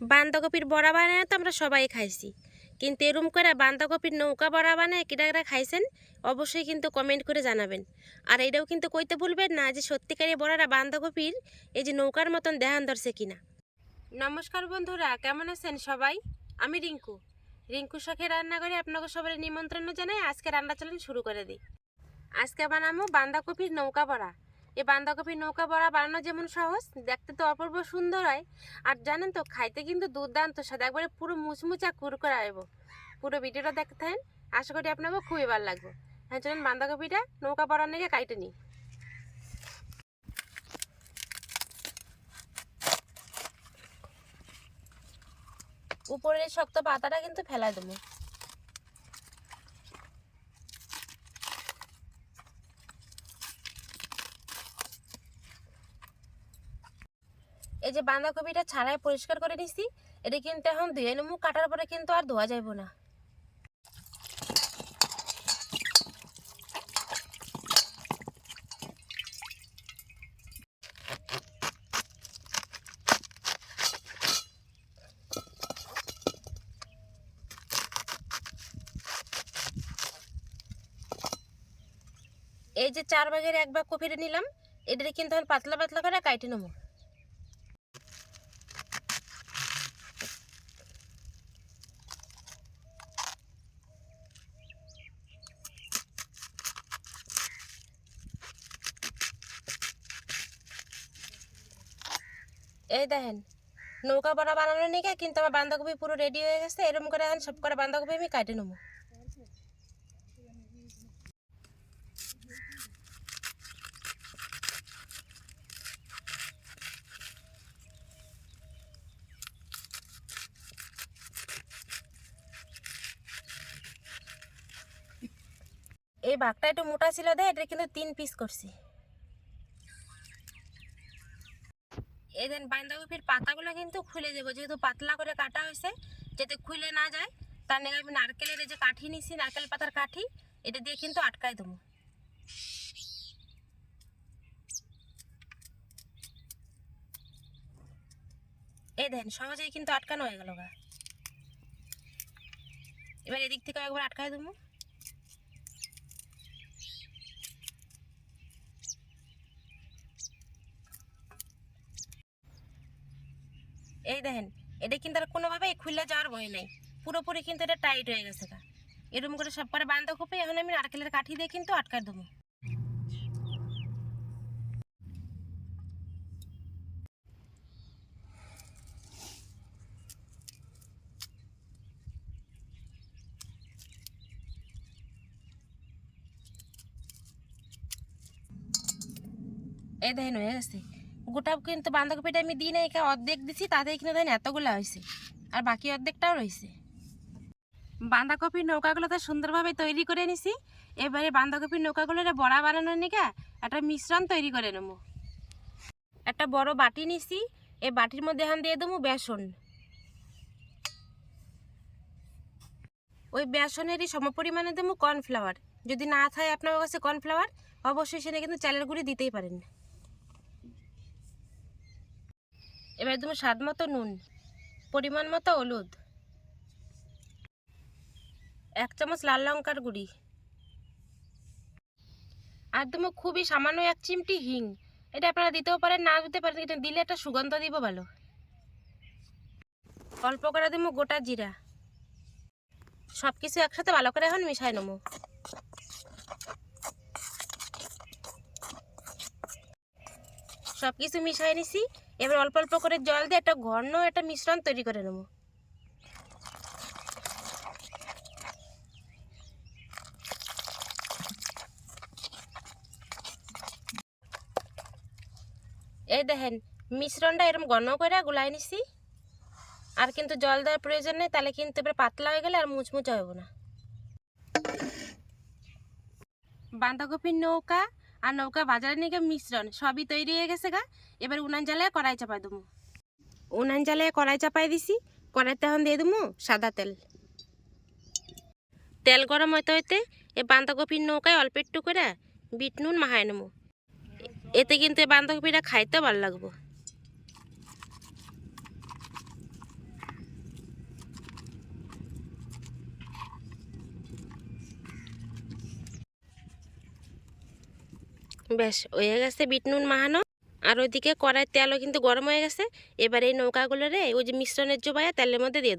বাঁধাকপির বড়া বানায় তো আমরা সবাই খাইছি। কিন্তু এরম করে বাঁধাকপির নৌকা বড়া বানায় কিটা খাইছেন, অবশ্যই কিন্তু কমেন্ট করে জানাবেন। আর এটাও কিন্তু কইতে ভুলবেন না যে সত্যিকারের বড়াটা বাঁধাকপির এই যে নৌকার মতন দেহান ধরছে কিনা। নমস্কার বন্ধুরা, কেমন আছেন সবাই? আমি রিঙ্কু। রিঙ্কু শখে রান্না করে আপনাকে সবাই নিমন্ত্রণ জানাই আজকে রান্না চলুন শুরু করে দিই। আজকে বানাবো বাঁধাকপির নৌকা বড়া। এই বাঁধাকপির নৌকা বড়া বানানো যেমন সহজ, দেখতে তো অপূর্ব সুন্দর হয়। আর জানেন তো, খাইতে কিন্তু দুর্দান্ত স্বাদ, একবারে পুরো মুচমুচা কুরকুরা আইব পুরো ভিডিওটা দেখতে থাকেন আশা করি আপনাকে খুবই ভালো লাগবে। হ্যাঁ চলেন বাঁধাকপিটা নৌকা বড়ার নিয়ে কাইটে নিই। উপরের শক্ত পাতাটা কিন্তু ফেলাই দেবো। যে বাঁধাকপিটা ছাড়াই পরিষ্কার করে নিছি, এটা কিন্তু এখন ধুয়ে নেব, কাটার পরে কিন্তু আর ধোয়া যাইব না। এই যে চার ভাগের এক ভাগ কপিটা নিলাম এটা কিন্তু পাতলা পাতলা করে কাইটে নেব। এই দেখেন, নৌকা বড়া বানানোর নিকে, কিন্তু আমার বাঁধাকপি পুরো রেডি হয়ে গেছে। এরকম করে এখন সব করে বাঁধাকপি আমি কাটে নেব। এই ভাগটা একটু মোটা ছিল দেয় এটা কিন্তু তিন পিস করছি। এই দেন বাঁধাকপির পাতাগুলো কিন্তু খুলে দেবো। যেহেতু পাতলা করে কাটা হয়েছে, যাতে খুলে না যায়, তার নিয়ে আমি নারকেলের যে কাঠি নিছি, নারকেল পাতার কাঠি, এটা দিয়ে কিন্তু আটকায় দেবো। এই দেন, সহজেই কিন্তু আটকানো হয়ে গেল গা। এবার এদিক থেকে একবার আটকায় দেবো। এই দেখেন, এটা কিন্তু আর কোনোভাবেই খুলে যাওয়ার ভয় নেই। পুরোপুরি কিন্তু এটা টাইট হয়ে গেছে গা। এরকম করে সব করে বান্ধব খোপে এখন আমি নারকেলের কাঠি দিয়ে কিন্তু আটকায় দেবো। এই দেখেন, হয়ে গেছে। গোটা কিন্তু বাঁধাকপিটা আমি দিই না একা অর্ধেক দিছি তাতে কিন্তু দেখেন এতগুলো হয়েছে আর বাকি অর্ধেকটাও রয়েছে বাঁধাকপির নৌকাগুলো তো সুন্দরভাবে তৈরি করে নিছি। এবারে বাঁধাকপির নৌকাগুলোর বড়া বানানোর নিকা একটা মিশ্রণ তৈরি করে নেব। একটা বড় বাটি নিছি এই বাটির মধ্যে হান দিয়ে দেবো বেসন। ওই বেসনেরই সমপরিমাণে দেবো কর্নফ্লাওয়ার। যদি না থাকে আপনার কাছে কর্নফ্লাওয়ার, অবশ্যই সেটা কিন্তু চালের গুঁড়ি দিতেই পারেন। এবার দেবো স্বাদ মতো নুন, পরিমাণ মতো হলুদ, এক চামচ লাল লঙ্কার গুঁড়ি আর দেবো খুবই সামান্য এক চিমটি হিং। এটা আপনারা দিতেও পারেন, না দিতে পারেন এটা দিলে একটা সুগন্ধ দিব ভালো। অল্প করে দেবো গোটা জিরা। সব কিছু একসাথে ভালো করে এখন মিশাই নেব। সব কিছু মিশাই নিছি। এবার অল্প অল্প করে জল দিয়ে একটা ঘন একটা মিশ্রণ তৈরি করে নেব। এই দেখেন, মিশ্রণটা এরকম ঘন করে গুলাই নিছি। আর কিন্তু জল দেওয়ার প্রয়োজন নেই, তাহলে কিন্তু এবার পাতলা হয়ে গেলে আর মুচমুচে হবে না। বাঁধাকপির নৌকা আর নৌকা বাজারে নিয়ে মিশ্রণ, সবই তৈরি হয়ে গেছে গা। এবার উনান জ্বালায় কড়াই চাপাই দেবো। উনান জ্বালায় কড়াই চাপাই দিছি, কড়াইতে এখন দিয়ে দেবো সাদা তেল। তেল গরম হইতে হইতে এ বাঁধাকপির নৌকায় অল্প একটু করে বিট নুন মাহায় নেব। এতে কিন্তু এই বাঁধাকপিটা খাইতে ভালো লাগবো। ব্যাস হয়ে গেছে বিট নুন মাহানো আর ওইদিকে কড়াই তেলও কিন্তু গরম হয়ে গেছে। এবার এই নৌকাগুলো রে, ওই যে মিশ্রণের জোবাইয়া তেলের মধ্যে দিয়ে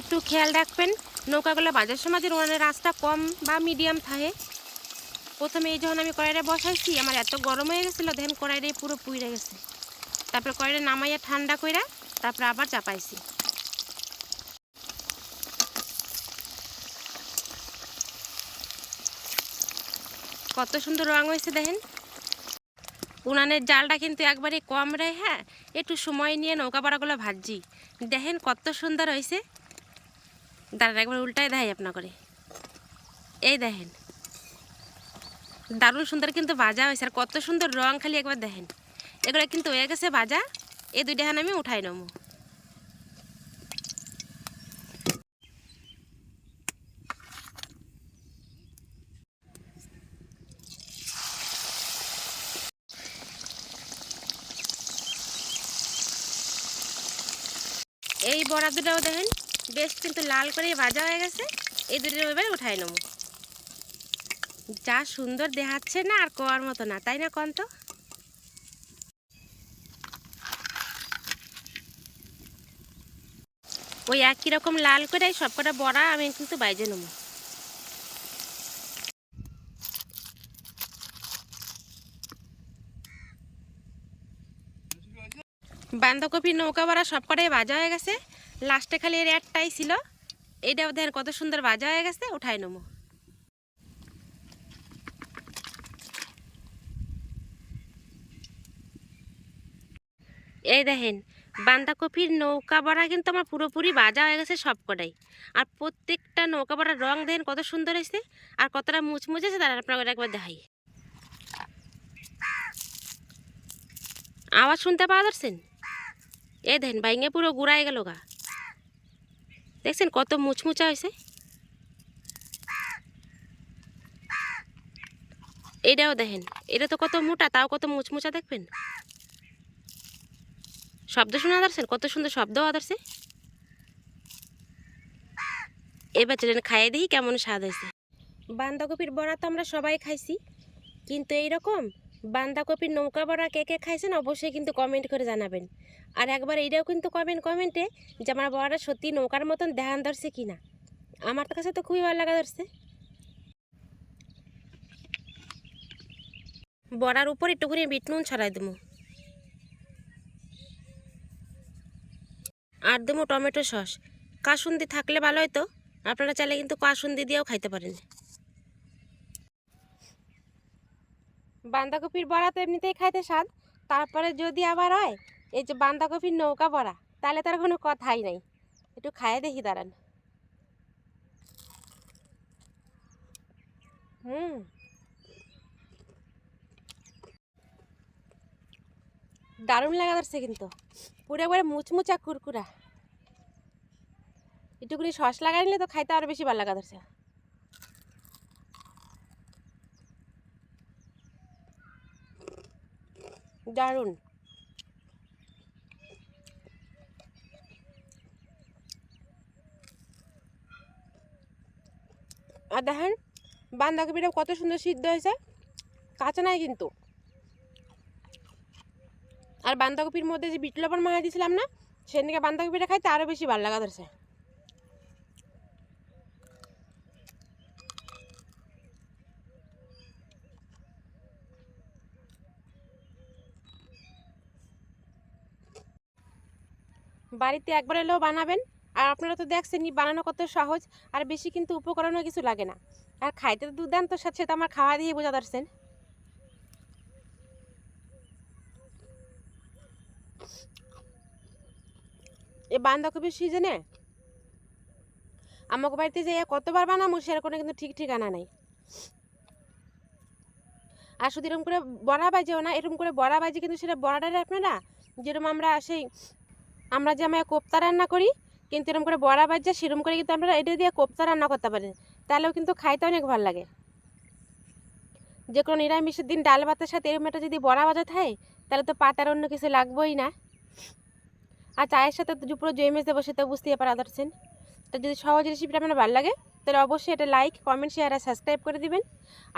একটু খেয়াল রাখবেন, নৌকাগুলো বাজার সময় যে উনানের রাস্তা কম বা মিডিয়াম থাকে। প্রথমে এই যখন আমি কড়াইটা বসাইছি, আমার এত গরম হয়ে গেছিল দেখেন কড়াইটাই পুরো পুড়ে গেছে। তারপরে কড়াইটা নামাইয়া ঠান্ডা কইরা তারপরে আবার চাপাইছি। কত সুন্দর রং হয়েছে দেখেন। উনানের জালটা কিন্তু একবারে কম রে হ্যাঁ একটু সময় নিয়ে নৌকা পাড়াগুলো ভাজি দেখেন কত সুন্দর হয়েছে। দাঁড়ান একবার উল্টাই দেয় আপনা করে। এই দেখেন। দারুণ সুন্দর কিন্তু ভাজা হয়েছে, আর কত সুন্দর রং খালি একবার দেখেন। এগুলো কিন্তু হয়ে গেছে ভাজা, এই দুইটা হান আমি উঠাই নেব। এই বড়া দুটাও দেখেন বেশ কিন্তু লাল করে ভাজা হয়ে গেছে। এই দুটো এবার উঠাই নেব। যা সুন্দর দেখাচ্ছে না আর কোয়ার মতো না, তাই না কন তো ওই একই রকম লাল করে সবকটা বড়া আমি কিন্তু বাইজে নেব। বাঁধাকপি নৌকা বড়া সবকটাই ভাজা হয়ে গেছে। লাস্টে খালি এর একটাই ছিল। এইটাও দেখেন কত সুন্দর ভাজা হয়ে গেছে, উঠাই নেব। এই দেখেন, বাঁধাকপির নৌকা বড়া কিন্তু আমার পুরোপুরি ভাজা হয়ে গেছে সবকটাই। আর প্রত্যেকটা নৌকা বড়ার রং দেখেন কত সুন্দর হয়েছে, আর কতটা মুচমুচে আছে তারা আপনাকে একবার দেখাই। আওয়াজ শুনতে পাওয়া যাচ্ছেন এই দেখেন বাইঙে পুরো গুড়াই গেল গা। দেখছেন কত মুচমুচা হয়েছে? এটাও দেখেন, এটা তো কত মোটা, তাও কত মুচমুচা দেখবেন? শব্দ শোনা আদারছেন? কত সুন্দর শব্দ আদারছে। এবার চলেন খাইয়ে দেখি কেমন স্বাদ হয়েছে। বাঁধাকপির বড়া তো আমরা সবাই খাইছি, কিন্তু এইরকম বাঁধাকপির নৌকা বড়া কে কে খাইছেন অবশ্যই কিন্তু কমেন্ট করে জানাবেন। আর একবার এইটাও কিন্তু কমেন্ট কমেন্টে যে আমার বড়াটা সত্যি নৌকার মতন দেহান ধরছে কি না আমার কাছে তো খুবই ভালো লাগা ধরছে। বড়ার উপর একটু করে বিট নুন ছড়াই দেবো। আর দেবো টমেটো সস। কাসুন্দি থাকলে ভালো হতো আপনারা চাইলে কিন্তু কাসুন্দি দিয়েও খাইতে পারেন। বাঁধাকপির বড়া তো এমনিতেই খাইতে স্বাদ। তারপরে যদি আবার হয়, এই যে বাঁধাকপির নৌকা বড়া, তাহলে তার কোনো কথাই নাই। একটু খাইয়ে দেখি দাঁড়ান। হুম। দারুণ লাগা যাচ্ছে কিন্তু। পুরো একবারে মুচমুচা কুরকুরা। একটুকুনি সস লাগাই নিলে তো খাইতে আরও বেশি ভালো লাগা যাচ্ছে দারুণ। আর দেখেন, বাঁধাকপিটা কত সুন্দর সিদ্ধ হয়েছে। কাঁচা নাই কিন্তু। আর বাঁধাকপির মধ্যে যে বিট লবণ দিয়েছিলাম না সেদিকে বাঁধাকপিটা খাইতে আরও বেশি ভালো লাগা ধরছে। বাড়িতে একবার এলেও বানাবেন। আর আপনারা তো দেখছেনই, বানানো কত সহজ, আর বেশি কিন্তু উপকরণও কিছু লাগে না। আর খাইতে তো দুর্দান্ত, সাথে তো আমার খাওয়া দিয়ে বোঝা ধরছেন এই বাঁধাকপির সিজনে আমাকে বাড়িতে যে কতবার বানাবো সেরকম কিন্তু ঠিক ঠিকানা নাই। আর শুধু এরকম করে বড়া বাজেও না, এরকম করে বড়া বাজে কিন্তু সেটা বড়াটা আপনারা যেরকম আমরা সেই আমরা যে আমরা কোপ্তা রান্না করি, কিন্তু এরকম করে বড়া বাজছে, সেরকম করে কিন্তু আমরা এটা দিয়ে কোপ্তা রান্না করতে পারেন তাহলেও কিন্তু খাইতে অনেক ভালো লাগে। যে কোনো নিরামিষের দিন ডাল ভাতের সাথে এরকম একটা যদি বড়া বাজা থাকে, তাহলে তো পাতার অন্য কিছু লাগবেই না। আর চায়ের সাথে তো পুরো জমে যাব সেটা বুঝতেই পারা পারছেন তো যদি সহজ রেসিপিটা আপনার ভালো লাগে, তাহলে অবশ্যই এটা লাইক কমেন্ট শেয়ার আর সাবস্ক্রাইব করে দিবেন।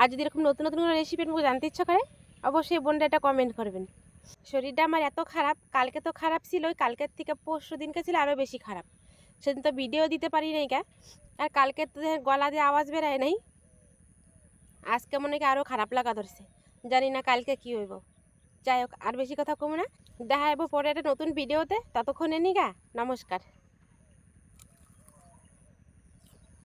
আর যদি এরকম নতুন নতুন কোনো রেসিপি জানতে ইচ্ছা করে, অবশ্যই বোনটা এটা কমেন্ট করবেন। শরীরটা আমার এত খারাপ, কালকে তো খারাপ ছিল কালকের থেকে পরশু দিনকে ছিল আরও বেশি খারাপ। সেদিন তো ভিডিও দিতে পারি নাই কে আর কালকে তো গলা দিয়ে আওয়াজ বেরোয় নাই। আজকে মনে হয় আরও খারাপ লাগা ধরছে। জানি না কালকে কি হইব। যাই হোক, আর বেশি কথা কমো না। দেখা যাব পরে একটা নতুন ভিডিওতে ততক্ষণে নিগা নমস্কার।